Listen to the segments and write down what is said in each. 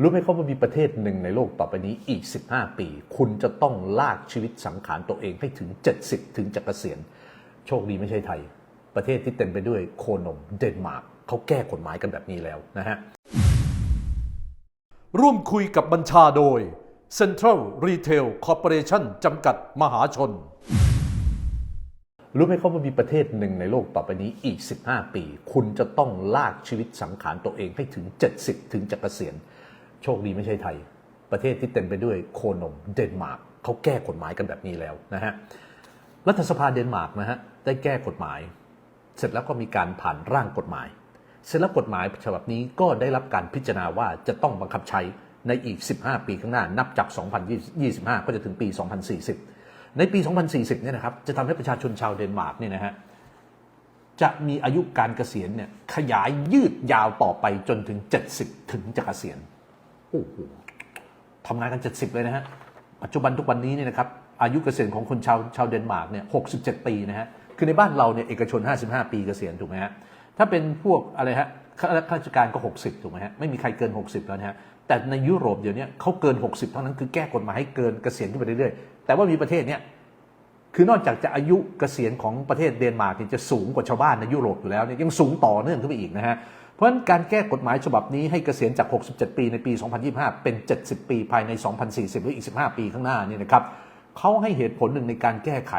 รู้ไหมครับว่ามีประเทศหนึ่งในโลกต่อไปนี้อีก 15 ปี คุณจะต้องลากชีวิตสังขารตัวเองให้ถึง 70 ถึงจะเกษียณ โชคดีไม่ใช่ไทย ประเทศที่เต็มไปด้วยโคนมเดนมาร์กเขาแก้กฎหมายกันแบบนี้แล้วนะฮะ ร่วมคุยกับบัญชาโดย Central Retail Corporation จำกัดมหาชน รู้ไหมครับว่ามีประเทศหนึ่งในโลกต่อไปนี้อีก 15 ปี คุณจะต้องลากชีวิตสังขารตัวเองให้ถึง 70 ถึงจะเกษียณ โชคดีไม่ใช่ไทย ประเทศที่เต็มไปด้วยโคนมเดนมาร์กเขาแก้กฎหมายกันแบบนี้แล้วนะฮะรัฐสภาเดนมาร์กนะฮะได้แก้กฎหมาย เสร็จแล้วก็มีการผ่านร่างกฎหมาย เสร็จแล้วกฎหมายฉบับนี้ก็ได้รับการพิจารณาว่าจะต้องบังคับใช้ในอีก 15 ปีข้างหน้า นับจาก 2025 ก็จะถึงปี 2040 ในปี 2040 เนี่ยนะครับ จะทำให้ประชาชนชาวเดนมาร์กเนี่ยนะฮะ จะมีอายุการเกษียณเนี่ยขยายยืดยาวต่อไปจนถึง 70 ถึงจะเกษียณ โอ้โหทำงานกัน 70 เลยนะฮะ ปัจจุบันทุกวันนี้เนี่ยนะครับ อายุเกษียณของคนชาวชาวเดนมาร์กเนี่ย 67 ปีนะฮะ คือในบ้านเราเนี่ยเอกชน 55 ปีเกษียณถูกไหมฮะ ถ้าเป็นพวกอะไรฮะข้าราชการก็ 60 ถูกไหมฮะ ไม่มีใครเกิน 60 แล้วนะฮะ แต่ในยุโรปเดี๋ยวนี้เขาเกิน 60 เท่านั้นคือแก้กฎหมายให้เกินเกษียณขึ้นไปเรื่อยๆ แต่ว่ามีประเทศเนี่ยคือนอกจากจะอายุเกษียณของประเทศเดนมาร์กที่จะสูงกว่าชาวบ้านในยุโรปอยู่แล้วเนี่ยยังสูงต่อเนื่องขึ้นไปอีกนะฮะ เพราะฉะนั้นการแก้กฎหมายฉบับนี้ให้เกษียณจาก 67 ปีในปี 2025 เป็น 70 ปีภายใน 2040 หรืออีก 15 ปีข้างหน้านี่นะครับเขาให้เหตุผลหนึ่งในการแก้ไข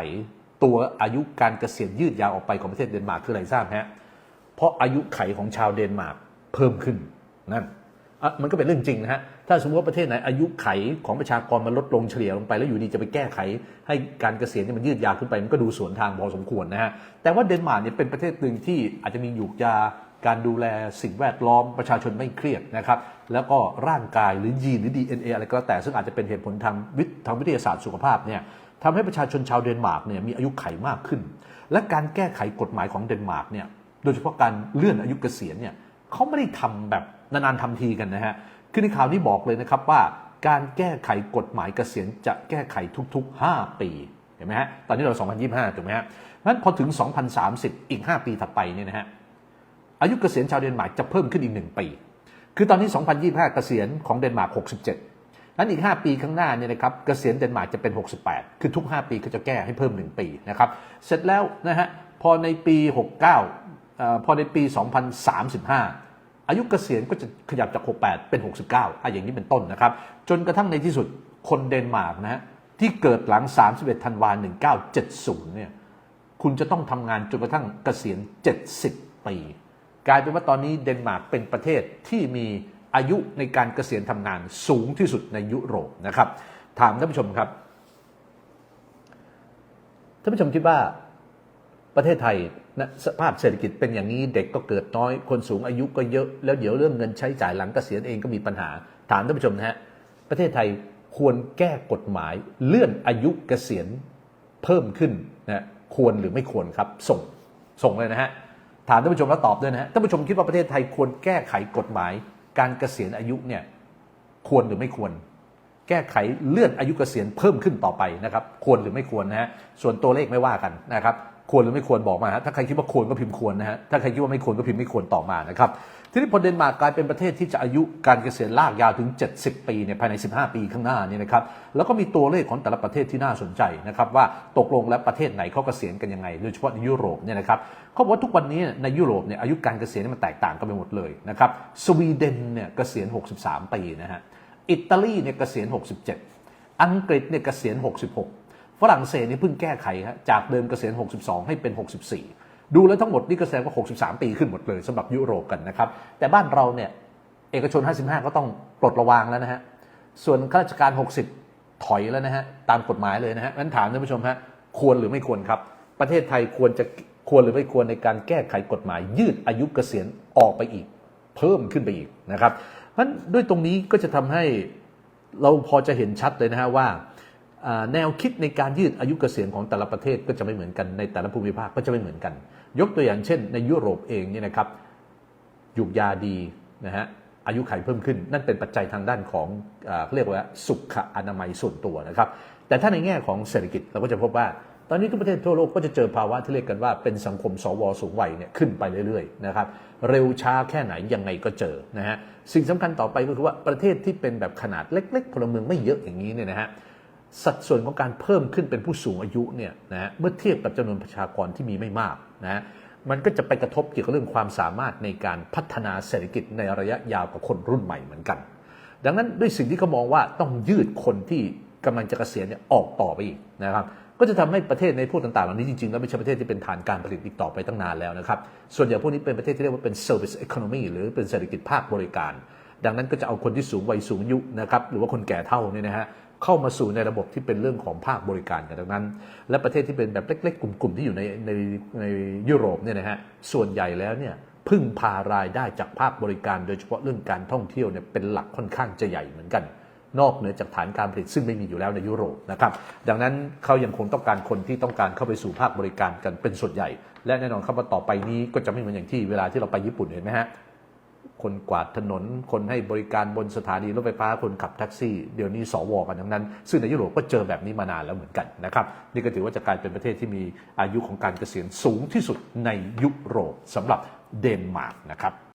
ตัวอายุการเกษียณยืดยาวออกไปของประเทศเดนมาร์กคืออะไรทราบฮะเพราะอายุไขของชาวเดนมาร์กเพิ่มขึ้นนั่นมันก็เป็นเรื่องจริงนะฮะ ถ้าสมมติว่าประเทศไหนอายุไขของประชากรมันลดลงเฉลี่ยลงไปแล้วอยู่ดีจะไปแก้ไข ให้การเกษียณเนี่ยมันยืดยาวขึ้นไป มันก็ดูสวนทางพอสมควรนะฮะ แต่ว่าเดนมาร์กเนี่ยเป็นประเทศหนึ่งที่อาจจะมีหยูกยา การดูแลสิ่งแวดล้อมประชาชนไม่เครียดนะครับ แล้วก็ร่างกายหรือยีนหรือ DNA อะไรก็แล้วแต่ซึ่งอาจจะเป็นเหตุผลทางวิทางวิทยาศาสตร์สุขภาพเนี่ยทำให้ประชาชนชาวเดนมาร์กเนี่ยมีอายุไขมากขึ้น และการแก้ไขกฎหมายของเดนมาร์กเนี่ยโดยเฉพาะการเลื่อนอายุเกษียณเนี่ยเขาไม่ได้ทำแบบนานๆทำทีกันนะฮะคือในข่าวนี้บอกเลยนะครับว่าการแก้ไขกฎหมายเกษียณจะแก้ไขทุก ๆ 5 ปีเห็นไหมฮะตอนนี้เรา 2025ถูกไหมฮะงั้นพอถึง 2030 อีก 5 ปีถัดไปเนี่ยนะฮะ อายุเกษียณชาวเดนมาร์กจะเพิ่มขึ้นอีก 1 ปี คือตอนนี้ 2025 เกษียณของเดนมาร์ก 67 นั้นอีก 5 ปีข้างหน้าเนี่ยนะครับเกษียณเดนมาร์กจะเป็น 68 คือทุก 5 ปีก็จะแก้ให้เพิ่ม 1 ปีนะครับ เสร็จแล้วนะฮะพอในปี 69เอ่อพอในปี 2035 อายุเกษียณก็จะขยับจาก 68 เป็น 69อะอย่างนี้เป็นต้นนะครับ จนกระทั่งในที่สุดคนเดนมาร์กนะฮะที่เกิดหลัง 31 ธันวาคม1970 เนี่ย คุณจะต้องทำงานจนกระทั่งเกษียณ 70 ปี กลายเป็นว่าตอนนี้เดนมาร์กเป็นประเทศที่มีอายุในการเกษียณทำงานสูงที่สุดในยุโรปนะครับ ถามท่านผู้ชมครับท่านผู้ชมคิดว่าประเทศไทยนะสภาพเศรษฐกิจเป็นอย่างนี้เด็กก็เกิดน้อย คนสูงอายุก็เยอะ แล้วเดี๋ยวเรื่องเงินใช้จ่ายหลังเกษียณเองก็มีปัญหา ถามท่านผู้ชมนะฮะประเทศไทยควรแก้กฎหมายเลื่อนอายุเกษียณเพิ่มขึ้นนะควรหรือไม่ควรครับ ส่งส่งเลยนะฮะ ถามท่านผู้ชมแล้วตอบด้วยนะฮะท่านผู้ชมคิดว่าประเทศไทยควรแก้ไขกฎหมาย การเกษียณอายุเนี่ยควรหรือไม่ควร แก้ไขเลื่อนอายุเกษียณเพิ่มขึ้นต่อไปนะครับ ควรหรือไม่ควรนะฮะส่วนตัวเลขไม่ว่ากันนะครับ ควรหรือไม่ควรบอกมาฮะถ้าใครคิดว่าควรก็พิมพ์ควรนะฮะถ้าใครคิดว่าไม่ควรก็พิมพ์ไม่ควรต่อมานะครับทีนี้พอเดนมาร์กกลายเป็นประเทศที่จะอายุการเกษียณลากยาวถึง 70 ปีเนี่ยภายใน 15 ปีข้างหน้านี่นะครับแล้วก็มีตัวเลขของแต่ละประเทศที่น่าสนใจนะครับว่าตกลงแล้วประเทศไหนเขาเกษียณกันยังไงโดยเฉพาะในยุโรปเนี่ยนะครับเขาบอกว่าทุกวันนี้ในยุโรปเนี่ยอายุการเกษียณมันแตกต่างกันไปหมดเลยนะครับสวีเดนเนี่ยเกษียณ 63 ปีนะฮะอิตาลีเนี่ยเกษียณ 67 อังกฤษเนี่ยเกษียณ 66 ฝรั่งเศสนี่เพิ่งแก้ไขฮะจากเดิมเกษียณ 62 ให้เป็น 64 ดูแล้วทั้งหมดนี่ก็แสดงว่า 63 ปีขึ้นหมดเลยสำหรับยุโรปกันนะครับ แต่บ้านเราเนี่ยเอกชน 55 ก็ต้องปลดระวางแล้วนะฮะ ส่วนข้าราชการ 60 ถอยแล้วนะฮะ ตามกฎหมายเลยนะฮะงั้นถามท่านผู้ชมฮะ ควรหรือไม่ควรครับ ประเทศไทยควรจะควรหรือไม่ควรในการแก้ไขกฎหมาย ยืดอายุเกษียณออกไปอีก เพิ่มขึ้นไปอีกนะครับเพราะนั้นด้วยตรงนี้ก็จะทำให้เราพอจะเห็นชัดเลยนะฮะว่า แนวคิดในการยืดอายุเกษียณของแต่ละประเทศก็จะไม่เหมือนกันในแต่ละภูมิภาคก็จะไม่เหมือนกัน ยกตัวอย่างเช่น ในยุโรปเองเนี่ยนะครับหยุกยาดีนะฮะอายุไขเพิ่มขึ้น นั่นเป็นปัจจัยทางด้านของเขาเรียกว่าสุขอนามัยส่วนตัวนะครับ แต่ถ้าในแง่ของเศรษฐกิจเราก็จะพบว่า ตอนนี้ทุกประเทศทั่วโลกก็จะเจอภาวะที่เรียกกันว่าเป็นสังคมสวสูงวัยเนี่ยขึ้นไปเรื่อยๆนะครับเร็วช้าแค่ไหนยังไงก็เจอนะฮะสิ่งสำคัญต่อไปก็คือว่าประเทศที่เป็นแบบขนาดเล็ก ๆ พลเมืองไม่เยอะอย่างนี้เนี่ยนะฮะ สัดส่วนของการเพิ่มขึ้นเป็นผู้สูงอายุเนี่ยนะฮะเมื่อเทียบกับจำนวนประชากรที่มีไม่มากนะฮะมันก็จะไปกระทบเกี่ยวกับเรื่องความสามารถในการพัฒนาเศรษฐกิจในระยะยาวกับคนรุ่นใหม่เหมือนกัน ดังนั้นด้วยสิ่งที่เขามองว่าต้องยืดคนที่กำลังจะเกษียณเนี่ยออกต่อไปอีกนะครับก็จะทำให้ประเทศในพวกต่างๆเหล่านี้จริงๆแล้วไม่ใช่ประเทศที่เป็นฐานการผลิตอีกต่อไปตั้งนานแล้วนะครับส่วนใหญ่พวกนี้เป็นประเทศที่เรียกว่าเป็น service economy หรือเป็นเศรษฐกิจภาคบริการ ดังนั้นก็จะเอาคนที่สูงวัยสูงอายุนะครับหรือว่าคนแก่เท่าเนี่ยนะฮะ เข้ามาสู่ในระบบที่เป็นเรื่องของภาคบริการกันดังนั้น และประเทศที่เป็นแบบเล็ก ๆ กลุ่มๆที่อยู่ในในในยุโรปเนี่ยนะฮะส่วนใหญ่แล้วเนี่ยพึ่งพารายได้จากภาคบริการ โดยเฉพาะเรื่องการท่องเที่ยวเนี่ยเป็นหลักค่อนข้างจะใหญ่เหมือนกัน นอกเหนือจากฐานการผลิตซึ่งไม่มีอยู่แล้วในยุโรปนะครับดังนั้นเขายังคงต้องการคนที่ต้องการเข้าไปสู่ภาคบริการกันเป็นส่วนใหญ่ และแน่นอนครับว่าต่อไปนี้ก็จะไม่เหมือนอย่างที่เวลาที่เราไปญี่ปุ่นเห็นไหมฮะ คนกวาดถนน คนให้บริการบนสถานีรถไฟฟ้าคนขับแท็กซี่เดี๋ยวนี้สวกันทั้งนั้น ซึ่งในยุโรปก็เจอแบบนี้มานานแล้วเหมือนกันนะครับนี่ก็ถือว่าจะกลายเป็นประเทศที่มีอายุของการเกษียณสูงที่สุดในยุโรปสำหรับเดนมาร์กนะครับ